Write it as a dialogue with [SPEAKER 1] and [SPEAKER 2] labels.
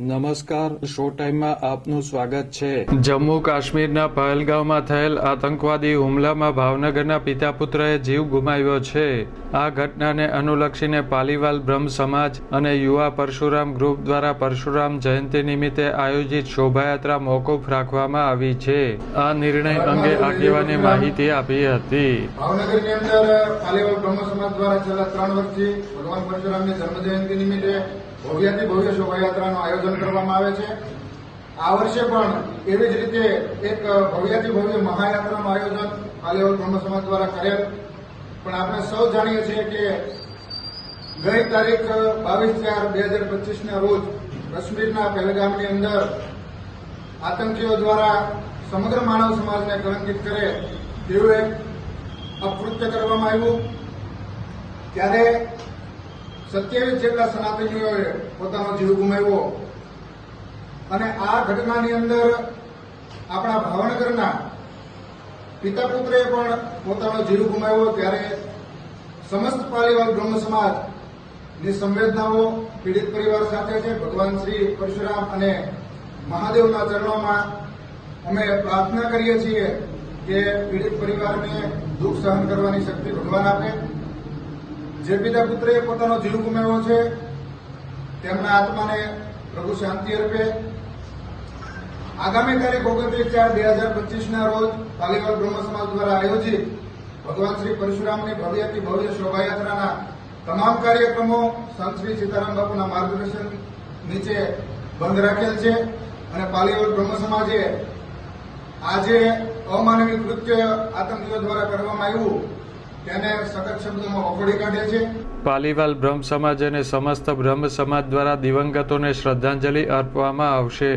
[SPEAKER 1] નમસ્કાર શો ટાઈમમાં આપનું સ્વાગત છે.
[SPEAKER 2] જમ્મુ કાશ્મીરના પહેલગામમાં થયેલ આતંકવાદી હુમલામાં ભાવનગરના પિતા પુત્રએ જીવ ગુમાવ્યો છે. આ ઘટનાને અનુલક્ષીને પાલીવાલ બ્રહ્મ સમાજ અને યુવા પરશુરામ ગ્રુપ દ્વારા પરશુરામ જયંતિ નિમિત્તે આયોજિત શોભાયાત્રા મોકૂફ રાખવામાં આવી છે. આ નિર્ણય અંગે આગેવાને માહિતી આપી હતી.
[SPEAKER 3] ભાવનગરની અંદર પાલીવાલ બ્રહ્મ સમાજ દ્વારા છેલ્લા ત્રણ વર્ષથી ભગવાન પરશુરામની જન્મજયંતિ નિમિત્તે ભવ્યાથી ભવ્ય શોભાયાત્રાનું આયોજન કરવામાં આવે છે. આ વર્ષે પણ એવી જ રીતે એક ભવ્યાથી ભવ્ય મહાયાત્રાનું આયોજન પાલીવાલ બ્રહ્મ સમાજ દ્વારા કરેલ. પણ આપણે સૌ જાણીએ છીએ કે ગઈ તારીખ બાવીસ ચાર બે હજાર પચીસના રોજ કાશ્મીરના પહેલગામની અંદર આતંકીઓ દ્વારા સમગ્ર માનવ સમાજને કલંકિત કરે તેવું એક અપકૃત્ય કરવામાં આવ્યું. ત્યારે સત્યાવીસ જેટલા સનાતનીઓએ પોતાનો જીવ ગુમાવ્યો. અને આ ઘટનાની અંદર આપણા ભાવનગરના પિતા પુત્રએ પણ પોતાનો જીવ ગુમાવ્યો ત્યારે સમસ્ત પાલીવાલ બ્રહ્મ સમાજની સંવેદનાઓ પીડિત પરિવાર સાથે છે. ભગવાન શ્રી પરશુરામ અને મહાદેવના ચરણોમાં અમે પ્રાર્થના કરીએ છીએ કે પીડિત પરિવારને દુઃખ સહન કરવાની શક્તિ ભગવાન આપે. જે પિતા પુત્રએ પોતાનો જીવ ગુમાવ્યો છે, તેમના આત્માને પ્રભુ શાંતિ અર્પે. આગામી તારીખ ઓગણત્રીસ ચાર બે હજાર પચીસના રોજ પાલીવાલ બ્રહ્મ સમાજ દ્વારા આયોજિત ભગવાન શ્રી પરશુરામની ભવ્યથી ભવ્ય શોભાયાત્રાના તમામ કાર્યક્રમો સંત શ્રી સીતારામ બાપુના માર્ગદર્શન નીચે બંધ રાખેલ છે અને પાલીવાલ બ્રહ્મ સમાજે આજે અમાનવી કૃત્ય આતંકીઓ દ્વારા કરવામાં આવ્યું.
[SPEAKER 2] પાલીવાલ બ્રહ્મ સમાજ અને સમસ્ત બ્રહ્મ સમાજ દ્વારા દિવંગતોને શ્રદ્ધાંજલિ અર્પવામાં આવશે.